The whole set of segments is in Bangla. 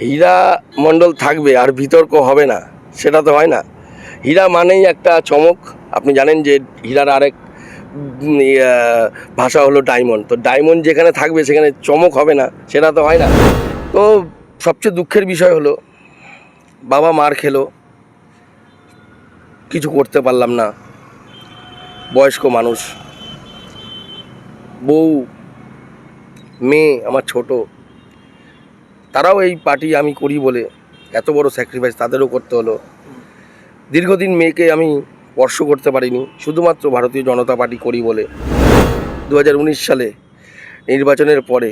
হীরা মণ্ডল থাকবে আর বিতর্ক হবে না, সেটা তো হয় না। হীরা মানেই একটা চমক। আপনি জানেন যে হীরার আরেক ভাষা হলো ডায়মন্ড। তো ডায়মন্ড যেখানে থাকবে সেখানে চমক হবে না, সেটা তো হয় না। তো সবচেয়ে দুঃখের বিষয় হলো, বাবা মার খেলো। কিছু করতে পারলাম না, বয়স্ক মানুষ। বউ, মেয়ে, আমার ছোট। তারাও এই পার্টি আমি করি বলে এত বড় স্যাক্রিফাইস তাদেরও করতে হলো। দীর্ঘদিন মেয়েকে আমি স্পর্শ করতে পারিনি শুধুমাত্র ভারতীয় জনতা পার্টি করি বলে। দু হাজার উনিশ সালে নির্বাচনের পরে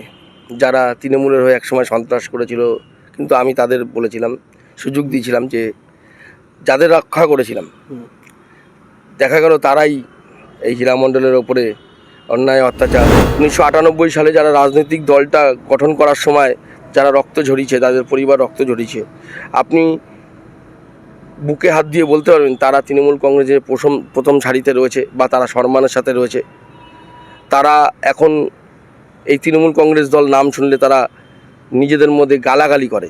যারা তৃণমূলের হয়ে একসময় সন্ত্রাস করেছিল কিন্তু আমি তাদের বলেছিলাম সুযোগ দিয়েছিলাম যে যাদের রক্ষা করেছিলাম। দেখা গেল তারাই এই হীরামণ্ডলের ওপরে অন্যায় অত্যাচার। উনিশশো আটানব্বই সালে যারা রাজনৈতিক দলটা গঠন করার সময় যারা রক্ত ঝরিয়েছে, তাদের পরিবার রক্ত ঝরিয়েছে, আপনি বুকে হাত দিয়ে বলতে পারবেন, তারা তৃণমূল কংগ্রেসের প্রথম প্রথম সারিতে রয়েছে বা তারা সম্মানের সাথে রয়েছে। তারা এখন এই তৃণমূল কংগ্রেস দল নাম শুনলে তারা নিজেদের মধ্যে গালাগালি করে।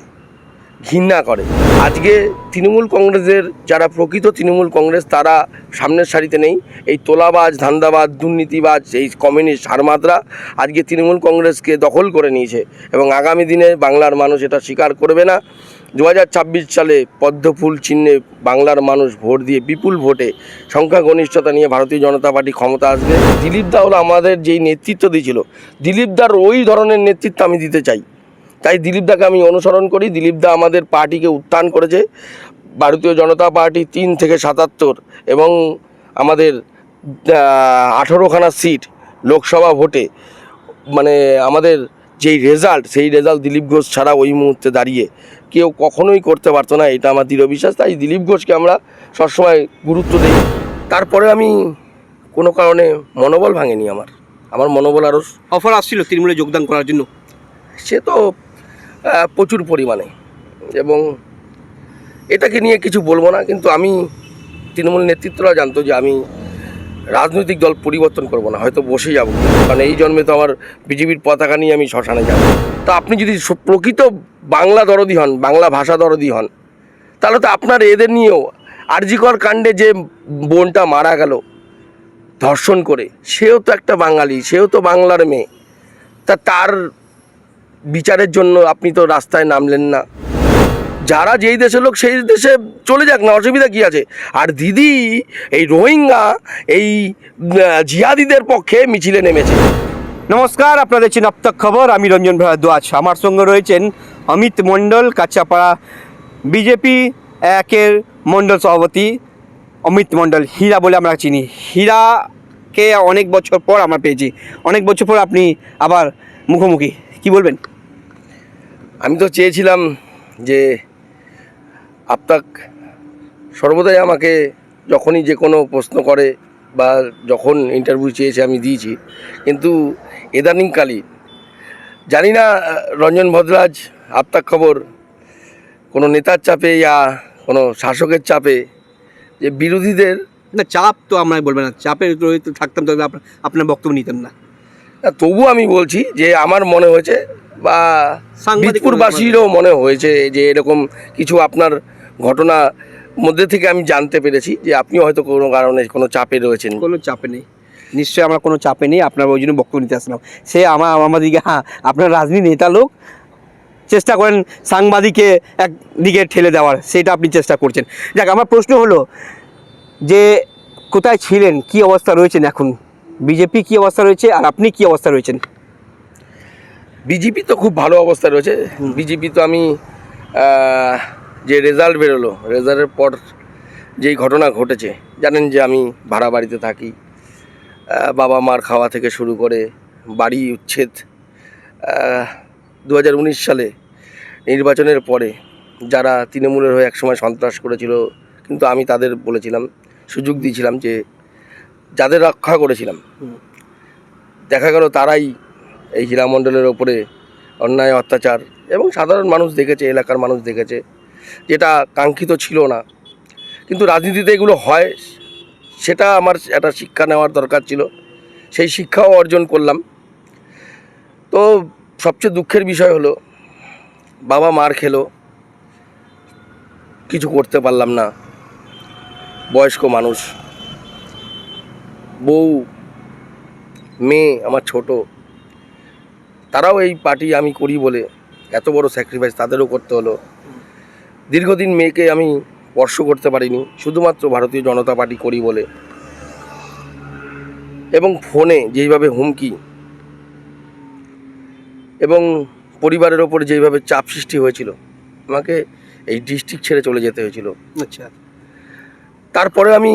ঘৃণা করে। আজকে তৃণমূল কংগ্রেসের যারা প্রকৃত তৃণমূল কংগ্রেস, তারা সামনের সারিতে নেই। এই তোলাবাজ, ধান্দাবাজ, দুর্নীতিবাজ, এই কমিউনিস্ট হারমাদরা আজকে তৃণমূল কংগ্রেসকে দখল করে নিয়েছে এবং আগামী দিনে বাংলার মানুষ এটা স্বীকার করবে না। দু হাজার ছাব্বিশ সালে পদ্মফুল চিহ্নে বাংলার মানুষ ভোট দিয়ে বিপুল ভোটে সংখ্যাগরিষ্ঠতা নিয়ে ভারতীয় জনতা পার্টি ক্ষমতা আসবে। দিলীপ দা হলো আমাদের যেই নেতৃত্ব দিয়েছিল। দিলীপ দার ওই ধরনের নেতৃত্ব আমি দিতে চাই। তাই দিলীপ দাকে আমি অনুসরণ করি। দিলীপ দা আমাদের পার্টিকে উত্থান করেছে। ভারতীয় জনতা পার্টি তিন থেকে সাতাত্তর এবং আমাদের আঠেরোখানা সিট লোকসভা ভোটে। মানে আমাদের যেই রেজাল্ট সেই রেজাল্ট দিলীপ ঘোষ ছাড়া ওই মুহূর্তে দাঁড়িয়ে। কেউ কখনোই করতে পারতো না এটা আমার দৃঢ় বিশ্বাস। তাই দিলীপ ঘোষকে আমরা সবসময় গুরুত্ব দিই। তারপরে আমি কোনো কারণে মনোবল ভাঙেনি আমার। আমার মনোবল আরও অফার আসছিল তৃণমূলে যোগদান করার জন্য? সে তো প্রচুর পরিমাণে। এবং এটাকে নিয়ে কিছু বলব না, কিন্তু আমি তৃণমূল নেতৃত্বরা জানতো যে আমি রাজনৈতিক দল পরিবর্তন করব না, হয়তো বসে যাব। কারণ এই জন্মে তো আমার বিজেপির পতাকা নিয়ে আমি শ্মশানে যাব। তা আপনি যদি প্রকৃত বাংলা দরদি হন, বাংলা ভাষা দরদি হন, তাহলে তো আপনার এদের নিয়েও আরজিকর কাণ্ডে যে বোনটা মারা গেল ধর্ষণ করে, সেও তো একটা বাঙালি, সেও তো বাংলার মেয়ে। তা তার বিচারের জন্য আপনি তো রাস্তায় নামলেন না। যারা যেই দেশের লোক সেই দেশে চলে যাক না অসুবিধা কি আছে? আর দিদি এই রোহিঙ্গা এই আহ, জিহাদিদের পক্ষে মিছিলে নেমেছে। নমস্কার আপনাদের দেখছেন আপ্তাক খবর আমি রঞ্জন ভারদ্বাজ। আমার সঙ্গে রয়েছেন অমিত মণ্ডল কাচ্চাপাড়া বিজেপি একের মণ্ডল সভাপতি অমিত মণ্ডল। হীরা বলে আমরা চিনি। হীরাকে অনেক বছর পর আমরা পেয়েছি। অনেক বছর পর আপনি আবার মুখোমুখি। কি বলবেন? আমি তো চেয়েছিলাম যে আপনাক সর্বদাই আমাকে যখনই যে কোনো প্রশ্ন করে বা যখন ইন্টারভিউ চেয়েছে আমি দিয়েছি। কিন্তু ইদানিংকালে জানি না রঞ্জন ভদ্রাজ আপনার খবর কোনো নেতার চাপে ইয়া কোনো শাসকের চাপে যে বিরোধীদের না চাপ তো আমরা বলবেন না। চাপের থাকতাম তবে আপনার আপনার বক্তব্য নিতেন না না, তবু আমি বলছি যে আমার মনে হয়েছে বা সাংবাদিক বীজপুরবাসীরও মনে হয়েছে যে এরকম কিছু আপনার ঘটনা মধ্যে থেকে আমি জানতে পেরেছি যে আপনিও হয়তো কোনো কারণে কোনো চাপে রয়েছেন। কোনো চাপে নেই। নিশ্চয়ই আমার কোনো চাপে নেই আপনার ওই জন্য বক্তব্য নিতে আসলাম। সে আমার আমাদিকে হ্যাঁ আপনার রাজনীতি নেতা লোক চেষ্টা করেন সাংবাদিককে একদিকে ঠেলে দেওয়ার সেটা আপনি চেষ্টা করছেন। যাক আমার প্রশ্ন হলো যে কোথায় ছিলেন কি অবস্থা রয়েছেন এখন? বিজেপি কি অবস্থা রয়েছে আর আপনি কি অবস্থা রয়েছেন? বিজেপি তো খুব ভালো অবস্থা রয়েছে। বিজেপি তো আমি যে রেজাল্ট বেরোলো রেজাল্টের পর যেই ঘটনা ঘটেছে জানেন যে আমি ভাড়া বাড়িতে থাকি বাবা মার খাওয়া থেকে শুরু করে বাড়ি উচ্ছেদ দু হাজার উনিশ সালে নির্বাচনের পরে যারা তৃণমূলের হয়ে একসময় সন্ত্রাস করেছিল কিন্তু আমি তাদের বলেছিলাম সুযোগ দিয়েছিলাম যে যাদের রক্ষা করেছিলাম। দেখা গেল তারাই এই হীরামণ্ডলের ওপরে অন্যায় অত্যাচার এবং সাধারণ মানুষ দেখেছে এলাকার মানুষ দেখেছে যেটা কাঙ্ক্ষিত ছিল না। কিন্তু রাজনীতিতে এগুলো হয় সেটা আমার একটা শিক্ষা নেওয়ার দরকার ছিল। সেই শিক্ষাও অর্জন করলাম। তো সবচেয়ে দুঃখের বিষয় হলো বাবা মার খেলো কিছু করতে পারলাম না বয়স্ক মানুষ। বউ মেয়ে আমার ছোট। তারাও এই পার্টি আমি করি বলে এত বড় স্যাক্রিফাইস তাদেরও করতে হলো। দীর্ঘদিন মেয়েকে আমি স্পর্শ করতে পারিনি শুধুমাত্র ভারতীয় জনতা পার্টি করি বলে। এবং ফোনে যেইভাবে হুমকি এবং পরিবারের ওপর যেইভাবে চাপ সৃষ্টি হয়েছিল আমাকে এই ডিস্ট্রিক্ট ছেড়ে চলে যেতে হয়েছিল। আচ্ছা। তারপরে আমি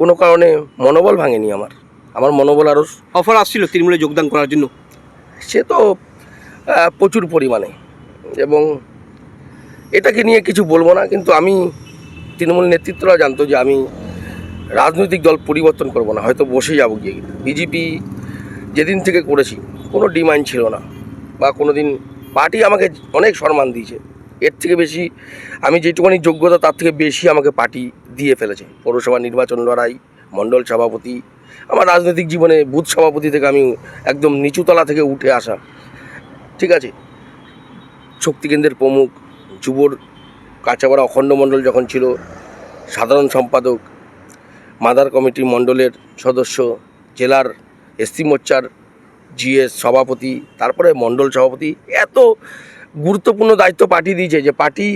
কোনো কারণে মনোবল ভাঙেনি আমার। আমার মনোবল আরও অফার আসছিল তৃণমূলে যোগদান করার জন্য? সে তো প্রচুর পরিমাণে। এবং এটাকে নিয়ে কিছু বলব না কিন্তু আমি তৃণমূল নেতৃত্বরা জানতো যে আমি রাজনৈতিক দল পরিবর্তন করব না হয়তো বসে যাব গিয়ে। বিজেপি যেদিন থেকে করেছি কোনো ডিমান্ড ছিল না। বা কোনো দিন পার্টি আমাকে অনেক সম্মান দিয়েছে। এর থেকে বেশি আমি যেটুকুনি যোগ্যতা তার থেকে বেশি আমাকে পার্টি দিয়ে ফেলেছে। পৌরসভা নির্বাচন লড়াই, মণ্ডল সভাপতি, আমার রাজনৈতিক জীবনে বুথ সভাপতি থেকে আমি একদম নিচুতলা থেকে উঠে আসা। ঠিক আছে? শক্তিকেন্দ্রের প্রমুখ, যুবর কাঁচাপাড়া অখণ্ড মণ্ডল যখন ছিল, সাধারণ সম্পাদক, মাদার কমিটি মণ্ডলের সদস্য, জেলার এসসি মোর্চার জিএস সভাপতি, তারপরে মণ্ডল সভাপতি, এত গুরুত্বপূর্ণ দায়িত্ব পার্টি দিয়েছে যে পার্টি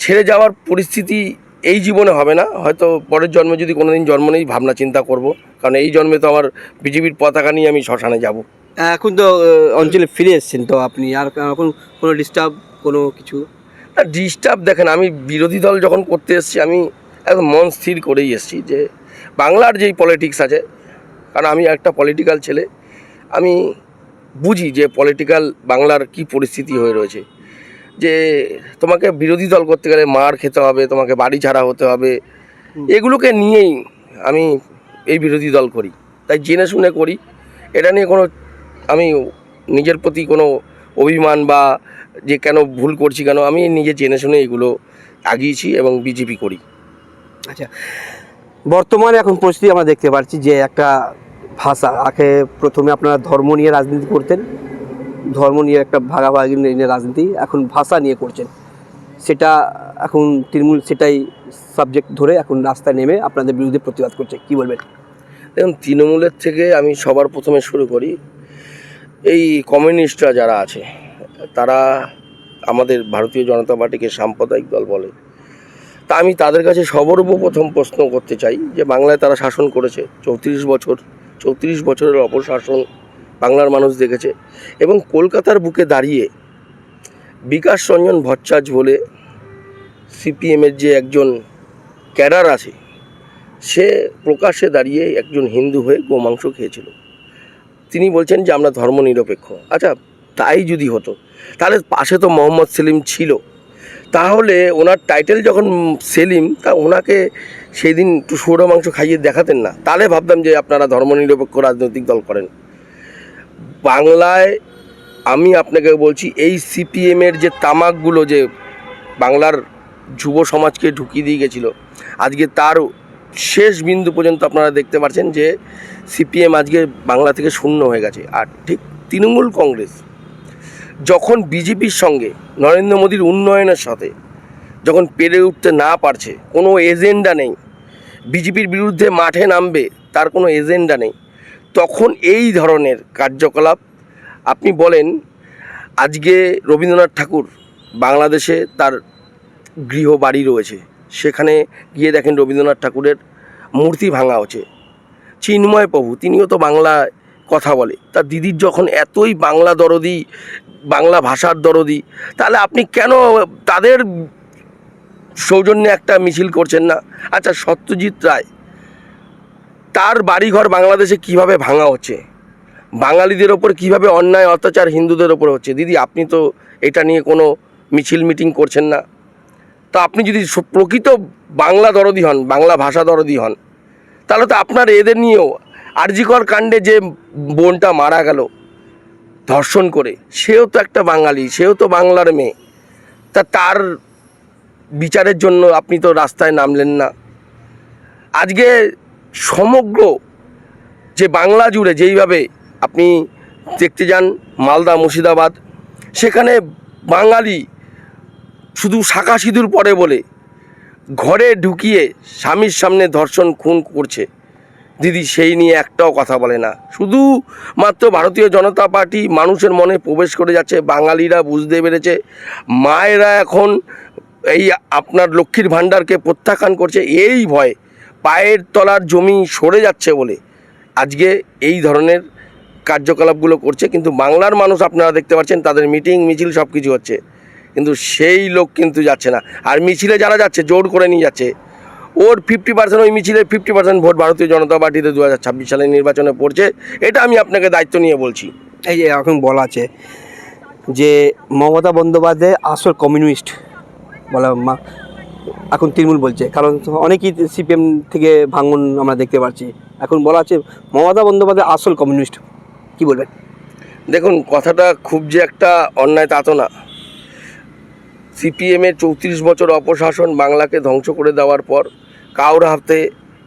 ছেড়ে যাওয়ার পরিস্থিতি এই জীবনে হবে না। হয়তো পরের জন্মে যদি কোনো দিন জন্ম নেই ভাবনা চিন্তা করব। কারণ এই জন্মে তো আমার বিজেপির পতাকা নিয়ে আমি শ্মশানে যাব। এখন তো অঞ্চলে ফিরে এসেছেন তো আপনি। আর এখন কোনো ডিস্টার্ব কোনো কিছু? না ডিস্টার্ব দেখেন আমি বিরোধী দল যখন করতে এসেছি আমি একদম মন স্থির করেই এসেছি যে বাংলার যেই পলিটিক্স আছে কারণ আমি একটা পলিটিক্যাল ছেলে আমি বুঝি যে পলিটিক্যাল বাংলার কি পরিস্থিতি হয়ে রয়েছে। যে তোমাকে বিরোধী দল করতে গেলে মার খেতে হবে তোমাকে বাড়ি ছাড়া হতে হবে এগুলোকে নিয়েই আমি এই বিরোধী দল করি। তাই জেনে শুনে করি। এটা নিয়ে কোনো আমি নিজের প্রতি কোনো অভিমান বা যে কেন ভুল করছি কেন আমি নিজে জেনে শুনে এগুলো আগিয়েছি এবং বিজেপি করি। আচ্ছা বর্তমানে এখন পরিস্থিতি আমরা দেখতে পাচ্ছি যে একটা ভাষা আগে প্রথমে আপনারা ধর্ম নিয়ে রাজনীতি করতেন ধর্ম নিয়ে একটা ভাগাভাগি নিয়ে রাজনীতি এখন ভাষা নিয়ে করছেন। সেটা এখন তৃণমূল সেটাই সাবজেক্ট ধরে এখন রাস্তায় নেমে আপনাদের বিরুদ্ধে প্রতিবাদ করছে। কি বলবেন? দেখুন, তৃণমূলের থেকে আমি সবার প্রথমে শুরু করি, এই কমিউনিস্টরা যারা আছে, তারা আমাদের ভারতীয় জনতা পার্টিকে সাম্প্রদায়িক দল বলে। তা আমি তাদের কাছে সর্বপ্রথম প্রশ্ন করতে চাই যে, বাংলায় তারা শাসন করেছে, চৌত্রিশ বছর, চৌত্রিশ বছরের অপশাসন বাংলার মানুষ দেখেছে এবং কলকাতার বুকে দাঁড়িয়ে বিকাশ রঞ্জন ভট্টাচ বলে সিপিএমের যে একজন ক্যাডার আছে, সে প্রকাশ্যে দাঁড়িয়ে একজন হিন্দু হয়ে গোমাংস খেয়েছিল। তিনি বলছেন যে, আমরা ধর্মনিরপেক্ষ। আচ্ছা তাই যদি হতো, তাহলে পাশে তো মোহাম্মদ সেলিম ছিল। তাহলে ওনার টাইটেল যখন সেলিম, তা ওনাকে সেই দিন একটু সৌর মাংস খাইয়ে দেখাতেন না? তাহলে ভাবতাম যে, আপনারা ধর্মনিরপেক্ষ রাজনৈতিক দল করেন। বাংলায় আমি আপনাকে বলছি, এই সিপিএমের যে তামাকগুলো যে বাংলার যুব সমাজকে ঢুকিয়ে দিয়ে গেছিল, আজকে তার শেষ বিন্দু পর্যন্ত আপনারা দেখতে পাচ্ছেন যে সিপিএম আজকে বাংলা থেকে শূন্য হয়ে গেছে। আর ঠিক তৃণমূল কংগ্রেস যখন বিজেপির সঙ্গে নরেন্দ্র মোদীর উন্নয়নের সাথে যখন পেরে উঠতে না পারছে, কোনো এজেন্ডা নেই বিজেপির বিরুদ্ধে মাঠে নামবে, তার কোনো এজেন্ডা নেই তখন এই ধরনের কার্যকলাপ আপনি বলেন, আজকে রবীন্দ্রনাথ ঠাকুর বাংলাদেশে তার গৃহবাড়ি রয়েছে। সেখানে গিয়ে দেখেন রবীন্দ্রনাথ ঠাকুরের মূর্তি ভাঙা হচ্ছে। চিন্ময় প্রভু, তিনিও তো বাংলায় কথা বলে। তার দিদির যখন এতই বাংলা দরদি, বাংলা ভাষার দরদি, তাহলে আপনি কেন তাদের সৌজন্যে একটা মিছিল করছেন না? আচ্ছা সত্যজিৎ রায় তার বাড়িঘর বাংলাদেশে কীভাবে ভাঙা হচ্ছে? বাঙালিদের ওপর কীভাবে অন্যায়, অত্যাচার হিন্দুদের ওপর হচ্ছে? দিদি, আপনি তো এটা নিয়ে কোনো মিছিল মিটিং করছেন না। তো আপনি যদি প্রকৃত বাংলা দরদি হন, বাংলা ভাষা দরদি হন, তাহলে তো আপনার এদের নিয়েও আরজিকর কাণ্ডে যে বোনটা মারা গেল ধর্ষণ করে, সেও তো একটা বাঙালি, সেও তো বাংলার মেয়ে। তা তার বিচারের জন্য আপনি তো রাস্তায় নামলেন না। আজকে সমগ্র যে বাংলা জুড়ে যেইভাবে আপনি দেখতে যান, মালদা, মুর্শিদাবাদ, সেখানে বাঙালি শুধু শাখা সিঁদুর পরে বলে ঘরে ঢুকিয়ে স্বামীর সামনে ধর্ষণ, খুন করছে। দিদি সেই নিয়ে একটাও কথা বলে না। শুধু মাত্র ভারতীয় জনতা পার্টি মানুষের মনে প্রবেশ করে যাচ্ছে, বাঙালিরা বুঝতে পেরেছে, মায়েরা এখন এই আপনার লক্ষ্মীর ভাণ্ডারকে প্রত্যাখ্যান করছে, এই ভয়ে। পায়ের তলার জমি সরে যাচ্ছে বলে আজকে এই ধরনের কার্যকলাপগুলো করছে। কিন্তু বাংলার মানুষ আপনারা দেখতে পাচ্ছেন, তাদের মিটিং, মিছিল সব কিছু হচ্ছে। কিন্তু সেই লোক কিন্তু যাচ্ছে না। আর মিছিলে যারা যাচ্ছে, জোর করে নিয়ে যাচ্ছে। ওর ফিফটি পার্সেন্ট ওই মিছিলের ফিফটি পার্সেন্ট ভোট ভারতীয় জনতা পার্টিতে দু হাজার ছাব্বিশ সালের নির্বাচনে পড়ছে। এটা আমি আপনাকে দায়িত্ব নিয়ে বলছি। এই যে এখন বলা আছে যে মমতা বন্দ্যোপাধ্যায় আসল কমিউনিস্ট বলা এখন তৃণমূল বলছে। কারণ অনেকেই সিপিএম থেকে ভাঙন আমরা দেখতে পাচ্ছি। এখন বলা আছে মমতা বন্দ্যোপাধ্যায় আসল কমিউনিস্ট। কি বলবেন? দেখুন, কথাটা খুব যে একটা অন্যায় তা তো না। সিপিএমের চৌত্রিশ বছর অপশাসন বাংলাকে ধ্বংস করে দেওয়ার পর কাউর হাতে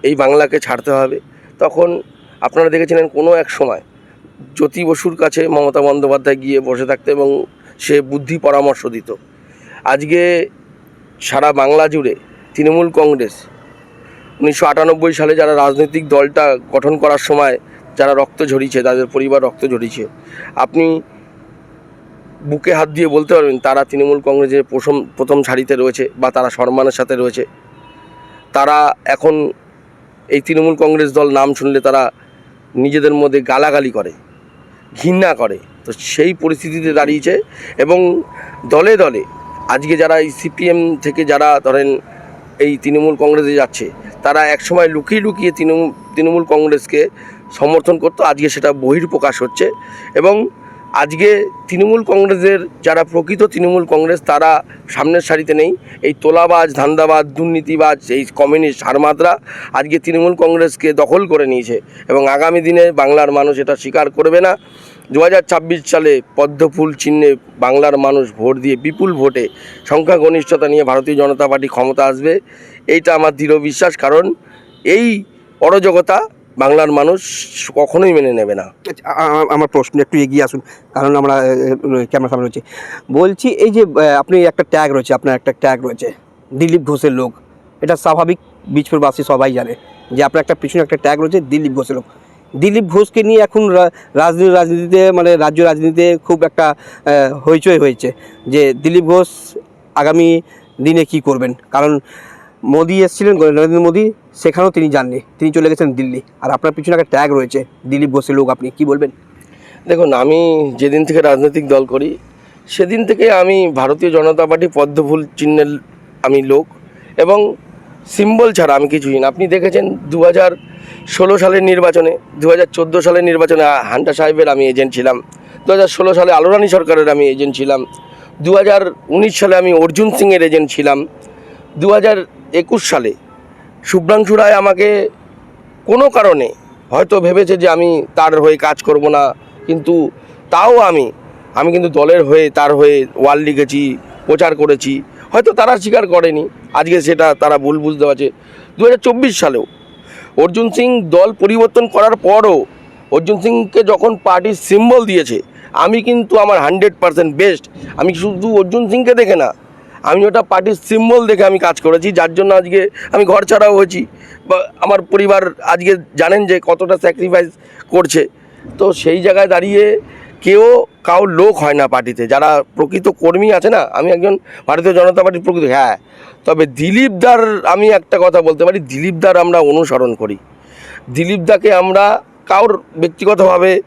এই বাংলাকে ছাড়তে হবে। তখন আপনারা দেখেছিলেন কোনো এক সময় জ্যোতি বসুর কাছে মমতা বন্দ্যোপাধ্যায় গিয়ে বসে থাকতো এবং সে বুদ্ধি পরামর্শ দিত। আজকে সারা বাংলা জুড়ে তৃণমূল কংগ্রেস। উনিশশো আটানব্বই সালে যারা রাজনৈতিক দলটা গঠন করার সময় যারা রক্ত ঝরিয়েছে, তাদের পরিবার রক্ত ঝরিয়েছে, আপনি বুকে হাত দিয়ে বলতে পারবেন তারা তৃণমূল কংগ্রেসের প্রথম প্রথম সারিতে রয়েছে বা তারা সম্মানের সাথে রয়েছে। তারা এখন এই তৃণমূল কংগ্রেস দল নাম শুনলে তারা নিজেদের মধ্যে গালাগালি করে, ঘৃণা করে। তো সেই পরিস্থিতিতে দাঁড়িয়েছে এবং দলে দলে আজকে যারা এই সিপিএম থেকে যারা ধরেন এই তৃণমূল কংগ্রেসে যাচ্ছে, তারা একসময় লুকিয়ে লুকিয়ে তৃণমূল তৃণমূল কংগ্রেসকে সমর্থন করতো। আজকে সেটা বহির্প্রকাশ হচ্ছে এবং আজকে তৃণমূল কংগ্রেসের যারা প্রকৃত তৃণমূল কংগ্রেস, তারা সামনের সারিতে নেই। এই তোলাবাজ, ধান্দাবাজ, দুর্নীতিবাজ, এই কমিউনিস্ট হারমাদরা আজকে তৃণমূল কংগ্রেসকে দখল করে নিয়েছে এবং আগামী দিনে বাংলার মানুষ এটা স্বীকার করবে না। দু হাজার ছাব্বিশ সালে পদ্মফুল চিহ্নে বাংলার মানুষ ভোট দিয়ে বিপুল ভোটে সংখ্যাগরিষ্ঠতা নিয়ে ভারতীয় জনতা পার্টি ক্ষমতা আসবে, এইটা আমার দৃঢ় বিশ্বাস। কারণ এই অরাজকতা বাংলার মানুষ কখনোই মেনে নেবে না। আমার প্রশ্ন একটু এগিয়ে আসুন, কারণ আমরা ক্যামেরা সামনে রয়েছে। বলছি, এই যে আপনি একটা ট্যাগ রয়েছে, আপনার একটা ট্যাগ রয়েছে, দিলীপ ঘোষের লোক। এটা স্বাভাবিক, বীজপুরবাসী সবাই জানে যে আপনার একটা পিছনে একটা ট্যাগ রয়েছে, দিলীপ ঘোষের লোক। দিলীপ ঘোষকে নিয়ে এখন রাজনীতি, রাজনীতিতে মানে রাজ্য রাজনীতিতে খুব একটা হইচই হয়েছে যে দিলীপ ঘোষ আগামী দিনে কি করবেন। কারণ মোদি এসেছিলেন, নরেন্দ্র মোদি, সেখানেও তিনি যাননি। তিনি চলে গেছেন দিল্লি। আর আপনার পিছনে একটা ট্যাগ রয়েছে, দিলীপ ঘোষের লোক আপনি কি বলবেন? দেখুন, আমি যেদিন থেকে রাজনৈতিক দল করি, সেদিন থেকে আমি ভারতীয় জনতা পার্টি পদ্মফুল চিহ্নের আমি লোক এবং সিম্বল ছাড়া আমি কিছুই না। আপনি দেখেছেন দু হাজার ষোলো সালের নির্বাচনে দু হাজার চোদ্দ সালের নির্বাচনে হান্টা সাহেবের আমি এজেন্ট ছিলাম। দু হাজার ষোলো সালে আলোরানি সরকারের আমি এজেন্ট ছিলাম। দু হাজার উনিশ সালে আমি অর্জুন সিংয়ের এজেন্ট ছিলাম। দু হাজার একুশ সালে শুভ্রাংশু রায় আমাকে কোনো কারণে হয়তো ভেবেছে যে আমি তার হয়ে কাজ করব না, কিন্তু তাও আমি আমি কিন্তু দলের হয়ে, তার হয়ে ওয়াল লিখেছি প্রচার করেছি। হয়তো তারা স্বীকার করেনি। আজকে সেটা তারা ভুল বুঝতে পারছে। দু হাজার চব্বিশ সালেও অর্জুন সিং দল পরিবর্তন করার পরও অর্জুন সিংকে যখন পার্টির সিম্বল দিয়েছে, আমি কিন্তু আমার হান্ড্রেড পার্সেন্ট বেস্ট আমি শুধু অর্জুন সিংকে দেখে না, আমি ওটা পার্টির সিম্বল দেখে আমি কাজ করেছি, যার জন্য আজকে আমি ঘর ছাড়াও হয়েছি। বা আমার পরিবার আজকে জানেন যে কতটা স্যাক্রিফাইস করছে। তো সেই জায়গায় দাঁড়িয়ে কেউ কাউ লোক হয় না পার্টিতে। যারা প্রকৃত কর্মী আছে না, আমি একজন ভারতীয় জনতা পার্টির প্রকৃত হ্যাঁ। তবে দিলীপ দার, আমি একটা কথা বলতে পারি, দিলীপ দার আমরা অনুসরণ করি। দিলীপ দাকে আমরা কারোর ব্যক্তিগতভাবে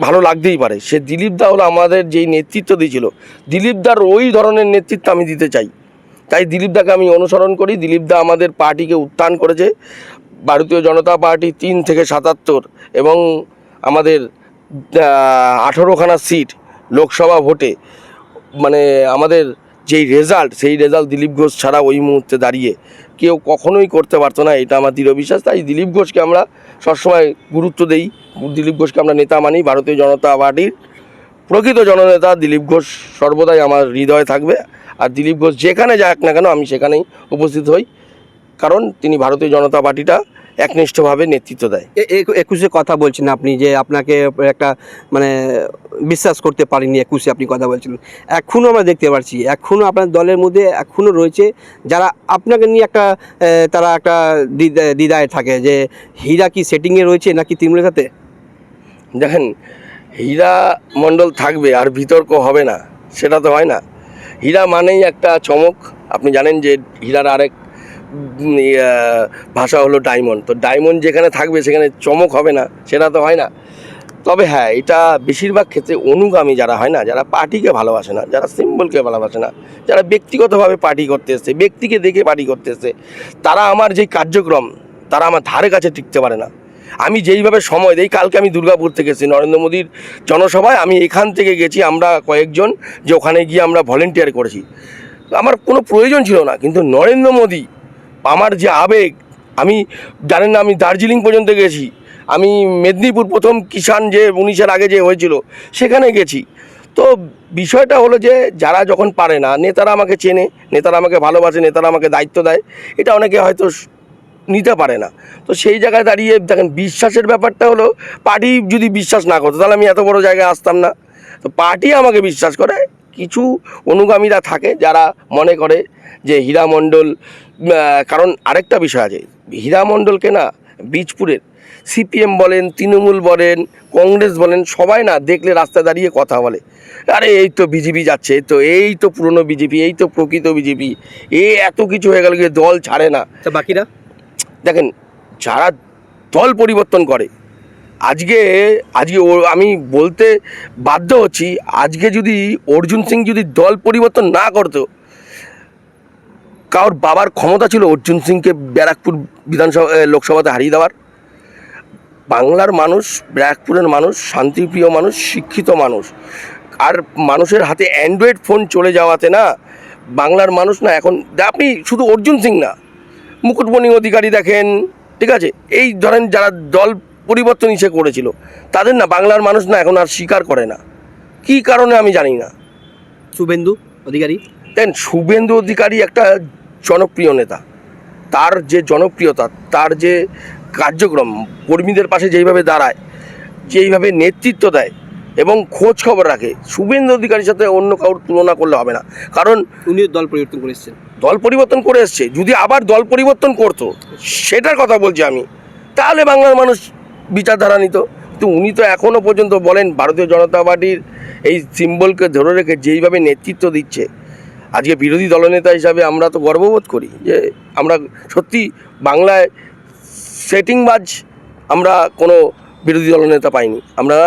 ভালো লাগতেই পারে। সে দিলীপ দা হলো আমাদের যেই নেতৃত্ব দিয়েছিল। দিলীপ দার ওই ধরনের নেতৃত্ব আমি দিতে চাই। তাই দিলীপ দাকে আমি অনুসরণ করি। দিলীপ দা আমাদের পার্টিকে উত্থান করেছে। ভারতীয় জনতা পার্টি তিন থেকে সাতাত্তর এবং আমাদের আঠেরোখানা সিট লোকসভা ভোটে। মানে আমাদের যেই রেজাল্ট সেই রেজাল্ট দিলীপ ঘোষ ছাড়া ওই মুহূর্তে দাঁড়িয়ে কেউ কখনোই করতে পারতো না, এটা আমার দৃঢ় বিশ্বাস। তাই দিলীপ ঘোষকে আমরা সবসময় গুরুত্ব দেই। দিলীপ ঘোষকে আমরা নেতা মানি, ভারতীয় জনতা পার্টির প্রকৃত জননেতা দিলীপ ঘোষ সর্বদাই আমার হৃদয়ে থাকবে। আর দিলীপ ঘোষ যেখানে যাক না কেন, আমি সেখানেই উপস্থিত হই। কারণ তিনি ভারতীয় জনতা পার্টিটা একনিষ্ঠভাবে নেতৃত্ব দেয়। একুশে কথা বলছেন আপনি যে আপনাকে একটা মানে বিশ্বাস করতে পারিনি একুশে আপনি কথা বলছিলেন এখনও আমরা দেখতে পাচ্ছি এখনও আপনার দলের মধ্যে এখনও রয়েছে যারা আপনাকে নিয়ে একটা তারা একটা দ্বিধায় থাকে যে হীরা কি সেটিংয়ে রয়েছে নাকি তৃণমূলের সাথে? দেখেন হীরা মণ্ডল থাকবে আর বিতর্ক হবে না সেটা তো হয় না। হীরা মানেই একটা চমক। আপনি জানেন যে হীরার আরেক ভাষা হলো ডায়মন্ড। তো ডায়মন্ড যেখানে থাকবে, সেখানে চমক হবে না, সেটা তো হয় না। তবে হ্যাঁ এটা বেশিরভাগ ক্ষেত্রে অনুগামী যারা হয় না, যারা পার্টিকে ভালোবাসে না, যারা সিম্বলকে ভালোবাসে না, যারা ব্যক্তিগতভাবে পার্টি করতে এসছে, ব্যক্তিকে দেখে পার্টি করতে এসছে, তারা আমার যে কার্যক্রম, তারা আমার ধারে কাছে টিকতে পারে না। আমি যেইভাবে সময় দিই, কালকে আমি দুর্গাপুর থেকে এসেছি, নরেন্দ্র মোদীর জনসভায় আমি এখান থেকে গেছি, আমরা কয়েকজন, যে ওখানে গিয়ে আমরা ভলেন্টিয়ার করেছি। আমার কোনো প্রয়োজন ছিল না, কিন্তু নরেন্দ্র মোদী আমার যে আবেগ, আমি জানেন না, আমি দার্জিলিং পর্যন্ত গেছি। আমি মেদিনীপুর প্রথম কিষাণ যে উনিশের আগে যে হয়েছিল, সেখানে গেছি। তো বিষয়টা হলো যে, যারা যখন পারে না, নেতারা আমাকে চেনে, নেতারা আমাকে ভালোবাসে, নেতারা আমাকে দায়িত্ব দেয়, এটা অনেকে হয়তো নিতে পারে না। তো সেই জায়গায় দাঁড়িয়ে দেখেন, বিশ্বাসের ব্যাপারটা হলো, পার্টি যদি বিশ্বাস না করতো, তাহলে আমি এত বড় জায়গায় আসতাম না। তো পার্টি আমাকে বিশ্বাস করে, কিছু অনুগামীরা থাকে যারা মনে করে যে হীরা মণ্ডল কারণ আরেকটা বিষয় আছে। হীরা মণ্ডলকে না বীজপুরের সিপিএম বলেন তৃণমূল বলেন কংগ্রেস বলেন সবাই না দেখলে রাস্তায় দাঁড়িয়ে কথা বলে। আরে এই তো বিজেপি যাচ্ছে তো এই তো পুরনো বিজেপি এই তো প্রকৃত বিজেপি এ এত কিছু হয়ে গেল গিয়ে দল ছাড়ে না। তা বাকিরা? দেখেন যারা দল পরিবর্তন করে আজকে আজকে ও আমি বলতে বাধ্য হচ্ছি আজকে যদি অর্জুন সিং যদি দল পরিবর্তন না করতো কারোর বাবার ক্ষমতা ছিল অর্জুন সিংকে ব্যারাকপুর বিধানসভা লোকসভাতে হারিয়ে দেওয়ার। বাংলার মানুষ ব্যারাকপুরের মানুষ শান্তিপ্রিয় মানুষ শিক্ষিত মানুষ। আর মানুষের হাতে অ্যান্ড্রয়েড ফোন চলে যাওয়াতে না বাংলার মানুষ না এখন আপনি শুধু অর্জুন সিং না মুকুটমণি অধিকারী দেখেন ঠিক আছে? এই ধরেন যারা দল পরিবর্তন ইসে করেছিল তাদের না বাংলার মানুষ না এখন আর স্বীকার করে না। কী কারণে আমি জানি না। শুভেন্দু অধিকারী। দেন শুভেন্দু অধিকারী একটা জনপ্রিয় নেতা। তার যে জনপ্রিয়তা তার যে কার্যক্রম কর্মীদের পাশে যেইভাবে দাঁড়ায় যেইভাবে নেতৃত্ব দেয় এবং খোঁজ খবর রাখে শুভেন্দু অধিকারীর সাথে অন্য কারোর তুলনা করলে হবে না। কারণ উনিও দল পরিবর্তন করে এসেছেন। দল পরিবর্তন করে এসছে। যদি আবার দল পরিবর্তন করতো সেটার কথা বলছি আমি তাহলে বাংলার মানুষ বিচারধারা নিত। কিন্তু উনি তো এখনও পর্যন্ত বলেন ভারতীয় জনতা পার্টির এই সিম্বলকে ধরে রেখে যেইভাবে নেতৃত্ব দিচ্ছে আজকে বিরোধী দলনেতা হিসাবে আমরা তো গর্ববোধ করি যে আমরা সত্যি বাংলায় সেটিংবাজ আমরা কোনো বিরোধী দলনেতা পাইনি। আমরা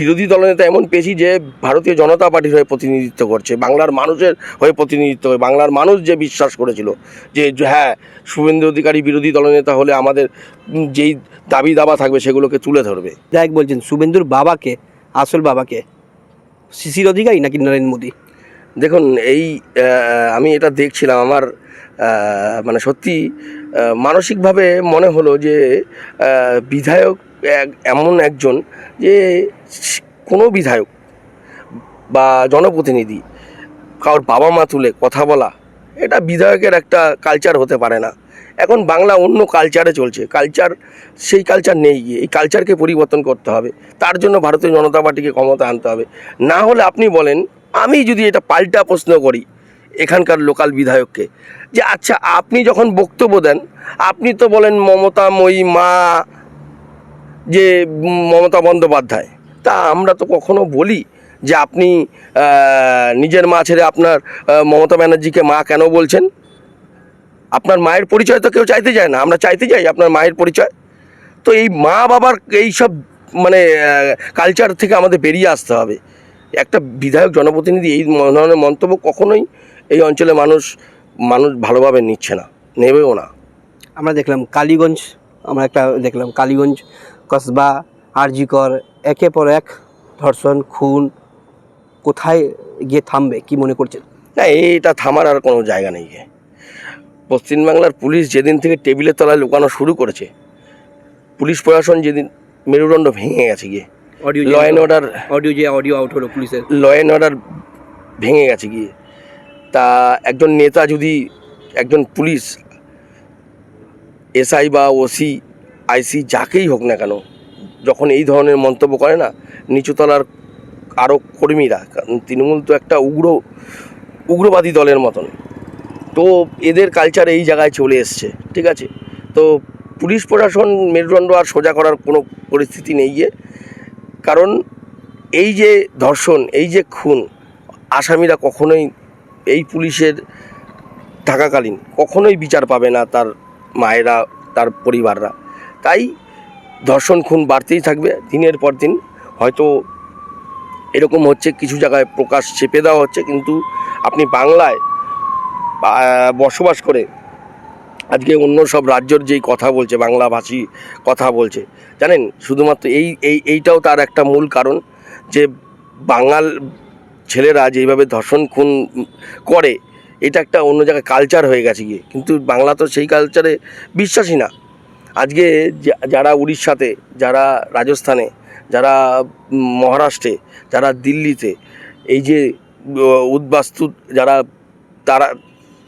বিরোধী দলনেতা এমন পেয়েছি যে ভারতীয় জনতা পার্টির হয়ে প্রতিনিধিত্ব করছে, বাংলার মানুষের হয়ে প্রতিনিধিত্ব করে, বাংলার মানুষ যে বিশ্বাস করেছিল যে হ্যাঁ শুভেন্দু অধিকারী বিরোধী দলনেতা হলে আমাদের যেই দাবি দাবা থাকবে সেগুলোকে তুলে ধরবে। দেখ বলছেন, শুভেন্দুর বাবাকে, আসল বাবাকে, শিশির অধিকারী নাকি নরেন্দ্র মোদী? দেখুন, এই আমি এটা দেখছিলাম, আমার মানে সত্যি মানসিকভাবে মনে হলো যে বিধায়ক এমন একজন যে কোনো বিধায়ক বা জনপ্রতিনিধি কারোর বাবা মা তুলে কথা বলা, এটা বিধায়কের একটা কালচার হতে পারে না। এখন বাংলা অন্য কালচারে চলছে কালচার সেই কালচার নেই গিয়ে এই কালচারকে পরিবর্তন করতে হবে। তার জন্য ভারতীয় জনতা পার্টিকে ক্ষমতা আনতে হবে। না হলে আপনি বলেন আমি যদি এটা পাল্টা প্রশ্ন করি এখানকার লোকাল বিধায়ককে, যে আচ্ছা আপনি যখন বক্তব্য দেন, আপনি তো বলেন মমতাময়ী মা, যে মমতা বন্দ্যোপাধ্যায়। তা আমরা তো কখনো বলি যে আপনি নিজের মা ছেড়ে আপনার মমতা ব্যানার্জিকে মা কেন বলছেন? আপনার মায়ের পরিচয় তো কেউ চাইতে যায় না, আমরা চাইতে যাই আপনার মায়ের পরিচয়। তো এই মা বাবার এই সব মানে কালচার থেকে আমাদের বেরিয়ে আসতে হবে। একটা বিধায়ক জনপ্রতিনিধি এই ধরনের মন্তব্য কখনোই এই অঞ্চলে মানুষ মানুষ ভালোভাবে নিচ্ছে না নেবেও না। আমরা দেখলাম কালীগঞ্জ আমরা একটা দেখলাম কালীগঞ্জ কসবা আরজিকর একে পর এক ধর্ষণ খুন কোথায় গিয়ে থামবে কি মনে করছেন? না এটা থামার আর কোনো জায়গা নেই গিয়ে। পশ্চিমবাংলার পুলিশ যেদিন থেকে টেবিলের তলায় লুকানো শুরু করেছে পুলিশ প্রশাসন যেদিন মেরুদণ্ড ভেঙে গেছে গিয়ে audio law and order audio যে অডিও আউট হলো পুলিশের ল অ্যান্ড অর্ডার ভেঙে গেছে গিয়ে। তা একজন নেতা যদি একজন পুলিশ এসআই বা ওসি আইসি যাকেই হোক না কেন যখন এই ধরনের মন্তব্য করে না নিচুতলার আরও কর্মীরা কারণ তৃণমূল তো একটা উগ্র উগ্রবাদী দলের মতন। তো এদের কালচার এই জায়গায় চলে এসছে ঠিক আছে? তো পুলিশ প্রশাসন মেরুদণ্ড আর সোজা করার কোনো পরিস্থিতি নেই গিয়ে। কারণ এই যে ধর্ষণ, এই যে খুন, আসামিরা কখনোই এই পুলিশের থাকাকালীন কখনোই বিচার পাবে না তার মায়েরা, তার পরিবাররা। তাই ধর্ষণ, খুন বাড়তেই থাকবে দিনের পর দিন। হয়তো এরকম হচ্ছে, কিছু জায়গায় প্রকাশ চেপে দেওয়া হচ্ছে, কিন্তু আপনি বাংলায় বসবাস করে আজকে অন্য সব রাজ্যর যেই কথা বলছে, বাংলাভাষী কথা বলছে, জানেন? শুধুমাত্র এই এই, এইটাও তার একটা মূল কারণ যে বাঙাল ছেলেরা যেইভাবে ধর্ষণ খুন করে, এটা একটা অন্য জায়গায় কালচার হয়ে গেছে গিয়ে। কিন্তু বাংলা তো সেই কালচারে বিশ্বাসী না। আজকে যারা উড়িষ্যাতে, যারা রাজস্থানে, যারা মহারাষ্ট্রে, যারা দিল্লিতে, এই যে উদ্বাস্তু, যারা তারা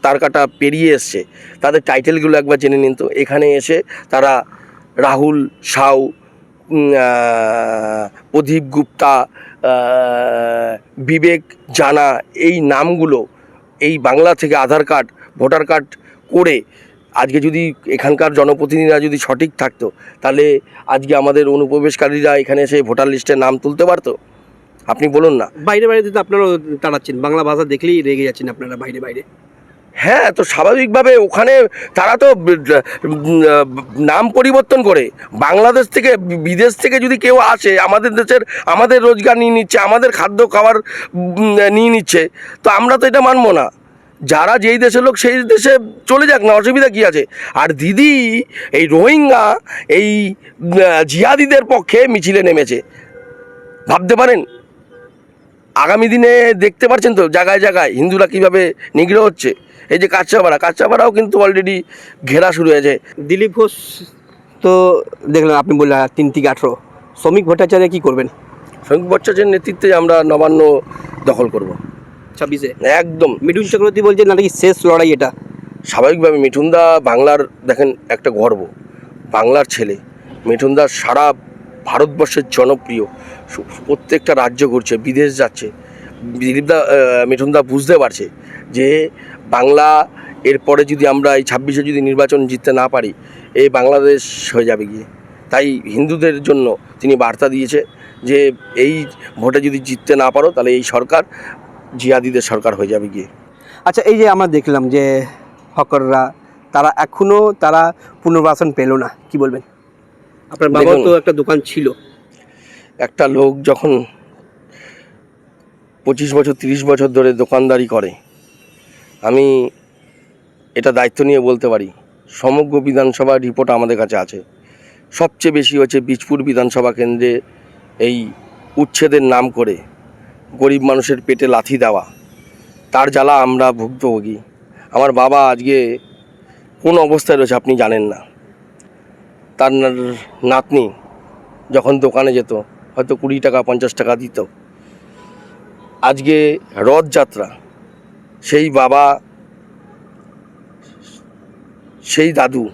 তার কাটা পেরিয়ে এসছে। তাদের টাইটেলগুলো একবার জেনে নিন তো। এখানে এসে তারা রাহুল, সাউ প্রদীপ গুপ্তা বিবেক জানা এই নামগুলো এই বাংলা থেকে আধার কার্ড, ভোটার কার্ড করে আজকে যদি এখানকার জনপ্রতিনিধিরা যদি সঠিক থাকতো, তাহলে আজকে আমাদের অনুপ্রবেশকারীরা এখানে এসে ভোটার লিস্টে নাম তুলতে পারতো। আপনি বলুন না। বাইরে বাইরে তো আপনারাও তাড়াচ্ছেন। বাংলা ভাষা দেখলেই রেগে যাচ্ছেন আপনারা বাইরে বাইরে। হ্যাঁ তো স্বাভাবিকভাবে ওখানে তারা তো নাম পরিবর্তন করে। বাংলাদেশ থেকে বিদেশ থেকে যদি কেউ আসে আমাদের দেশের আমাদের রোজগার নিয়ে নিচ্ছে আমাদের খাদ্য খাবার নিয়ে নিচ্ছে তো আমরা তো এটা মানবো না। যারা যেই দেশের লোক সেই দেশে চলে যাক না অসুবিধা কী আছে? আর দিদি এই রোহিঙ্গা এই উম, জিহাদিদের পক্ষে মিছিলে নেমেছে। ভাবতে পারেন? আগামী দিনে দেখতে পাচ্ছেন তো জায়গায় জায়গায় হিন্দুরা কীভাবে নিগ্রহ হচ্ছে? এই যে কাঁচাপাড়া কাঁচাপাড়াও কিন্তু অলরেডি ঘেরা শুরু হয়েছে। দিলীপ ঘোষ তো দেখলাম আপনি বললেন তিন থেকে আঠেরো। শ্রমিক ভট্টাচার্য কী করবেন? শ্রমিক ভট্টাচার্যের নেতৃত্বে আমরা নবান্ন দখল করব। ছাব্বিশে? একদম। মিঠুন চক্রবর্তী বলছেন নাকি শেষ লড়াই এটা? স্বাভাবিকভাবে মিঠুনদা বাংলার দেখেন একটা গর্ব বাংলার ছেলে। মিঠুনদা সারা ভারতবর্ষের জনপ্রিয়। প্রত্যেকটা রাজ্য ঘুরছে বিদেশ যাচ্ছে। দিলীপদা মিঠুনদা বুঝতে পারছে যে বাংলা এরপরে যদি আমরা এই ছাব্বিশে যদি নির্বাচন জিততে না পারি এই বাংলাদেশ হয়ে যাবে গিয়ে। তাই হিন্দুদের জন্য তিনি বার্তা দিয়েছে যে এই ভোটে যদি জিততে না পারো তাহলে এই সরকার জিয়াদিদের সরকার হয়ে যাবে গিয়ে। আচ্ছা এই যে আমরা দেখলাম যে হকররা তারা এখনও তারা পুনর্বাসন পেল না কি বলবেন? আপনার বাবার তো একটা দোকান ছিল। একটা লোক যখন পঁচিশ বছর তিরিশ বছর ধরে দোকানদারি করে আমি এটা দায়িত্ব নিয়ে বলতে পারি। সমগ্র বিধানসভা রিপোর্ট আমাদের কাছে আছে। সবচেয়ে বেশি হচ্ছে বীজপুর বিধানসভা কেন্দ্রে এই উচ্ছেদের নাম করে গরিব মানুষের পেটে লাথি দেওয়া। তার জ্বালা আমরা ভুক্তভোগী। আমার বাবা আজকে কোন অবস্থায় রয়েছে আপনি জানেন না। তার নাতনি যখন দোকানে যেত, হয়তো কুড়ি টাকা, পঞ্চাশ টাকা দিত। আজকে রথযাত্রা সেই বাবা, সেই দাদু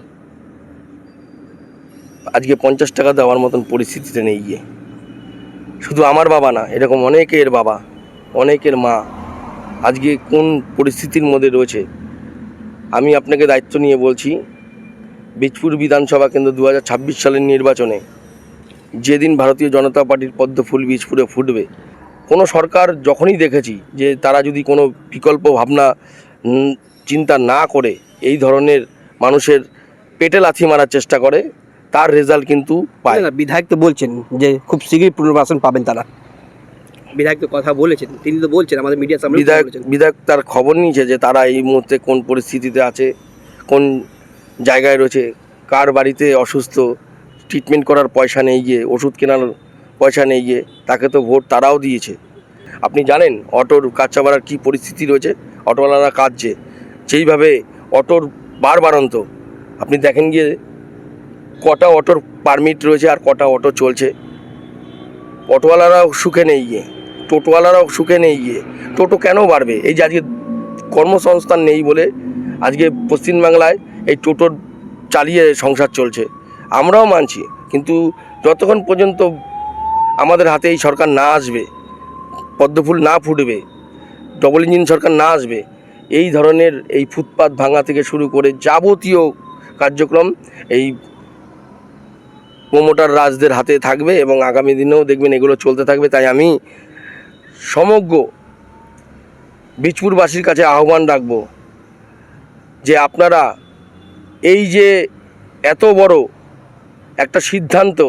আজকে পঞ্চাশ টাকা দেওয়ার মতন পরিস্থিতিতে নেই গিয়ে। শুধু আমার বাবা না, এরকম অনেকের বাবা, অনেকের মা আজকে কোন পরিস্থিতির মধ্যে রয়েছে? আমি আপনাকে দায়িত্ব নিয়ে বলছি, বীজপুর বিধানসভা কেন্দ্র দু হাজার ছাব্বিশ সালের নির্বাচনে যেদিন ভারতীয় জনতা পার্টির পদ্ম ফুল বীজপুরে ফুটবে কোনো সরকার যখনই দেখেছি যে তারা যদি কোনো বিকল্প ভাবনা চিন্তা না করে এই ধরনের মানুষের পেটে লাথি মারার চেষ্টা করে তার রেজাল্ট কিন্তু পায়। না, বিধায়ক তো বলছেন যে খুব শীঘ্রই পুনর্বাসন পাবেন তারা। বিধায়ক তো কথা বলেছেন তিনি তো বলছেন আমাদের মিডিয়া সামনে বিধায়ক বিধায়ক তার খবর নিয়েছে যে তারা এই মুহূর্তে কোন পরিস্থিতিতে আছে কোন জায়গায় রয়েছে কার বাড়িতে অসুস্থ ট্রিটমেন্ট করার পয়সা নেই গিয়ে ওষুধ কেনার পয়সা নেই গিয়ে, তাকে তো ভোট তারাও দিয়েছে। আপনি জানেন অটোর কাচ্চা ভাড়ার কী পরিস্থিতি রয়েছে? অটোওয়ালারা কাঁদছে। সেইভাবে অটোর বার বাড়ন্ত আপনি দেখেন গিয়ে কটা অটোর পারমিট রয়েছে আর কটা অটো চলছে। অটোওয়ালারাও সুখে নেই গিয়ে, টোটোওয়ালারাও সুখে নেই গিয়ে, টোটো কেন বাড়বে? এই যে আজকে কর্মসংস্থান নেই বলে আজকে পশ্চিমবাংলায় এই টোটোর চালিয়ে সংসার চলছে। আমরাও মানছি, কিন্তু যতক্ষণ পর্যন্ত আমাদের হাতে এই সরকার না আসবে, পদ্মফুল না ফুটবে ডবল ইঞ্জিন সরকার না আসবে, এই ধরনের এই ফুটপাত ভাঙা থেকে শুরু করে যাবতীয় কার্যক্রম এই প্রমোটার রাজদের হাতে থাকবে এবং আগামী দিনেও দেখবেন এগুলো চলতে থাকবে। তাই আমি সমগ্র বীজপুরবাসীর কাছে আহ্বান রাখব যে আপনারা এই যে এত বড় একটা সিদ্ধান্ত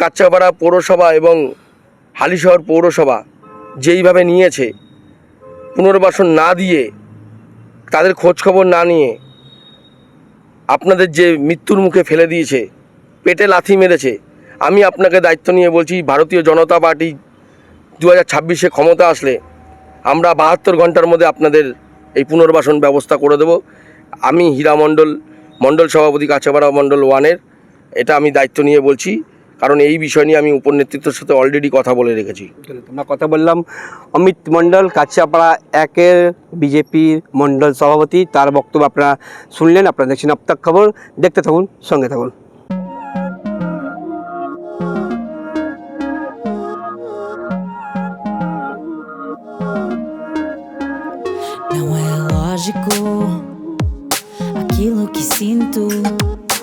কাচ্চাপাড়া পৌরসভা এবং হালিশহর পৌরসভা যেইভাবে নিয়েছে, পুনর্বাসন না দিয়ে, তাদের খোঁজখবর না নিয়ে, আপনাদের যে মৃত্যুর মুখে ফেলে দিয়েছে, পেটে লাথি মেরেছে, আমি আপনাকে দায়িত্ব নিয়ে বলছি, ভারতীয় জনতা পার্টি দু হাজার ছাব্বিশে ক্ষমতা আসলে আমরা বাহাত্তর ঘণ্টার মধ্যে আপনাদের এই পুনর্বাসন ব্যবস্থা করে দেব। আমি হীরা মণ্ডল মণ্ডল সভাপতি কাছাপাড়া মণ্ডল ওয়ানের, এটা আমি দায়িত্ব নিয়ে বলছি। কারণ এই বিষয় নিয়ে আমি উপর নেতৃত্বের সাথে অলরেডি কথা বলে রেখেছি। আমরা কথা বললাম অমিত মণ্ডল কাছিয়াপাড়া একের বিজেপির মণ্ডল সভাপতি। তার বক্তব্য আপনারা শুনলেন আপনারা দেখছেন আপ্তাক খবর। দেখতে থাকুন সঙ্গে থাকুন। Não é lógico aquilo que sinto.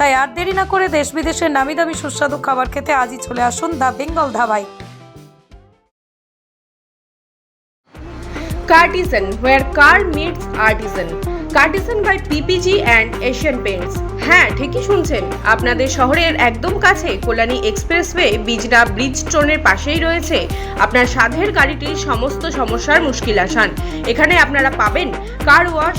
তাই আর দেরি না করে দেশ বিদেশের নামি দামি সুস্বাদু খাবার খেতে আজই চলে আসুন দ্য বেঙ্গল ধাবায় Cartisan, where car meets artisan. Cartisan by PPG and Asian Paints. হ্যাঁ ঠিকই শুনছেন আপনাদের শহরের একদম কাছে কল্যাণী এক্সপ্রেসওয়ে বিজনা ব্রিজ স্টোনের পাশেই রয়েছে আপনার সাধের গাড়িটির সমস্ত সমস্যার মুশকিল আসান এখানে আপনারা পাবেন car wash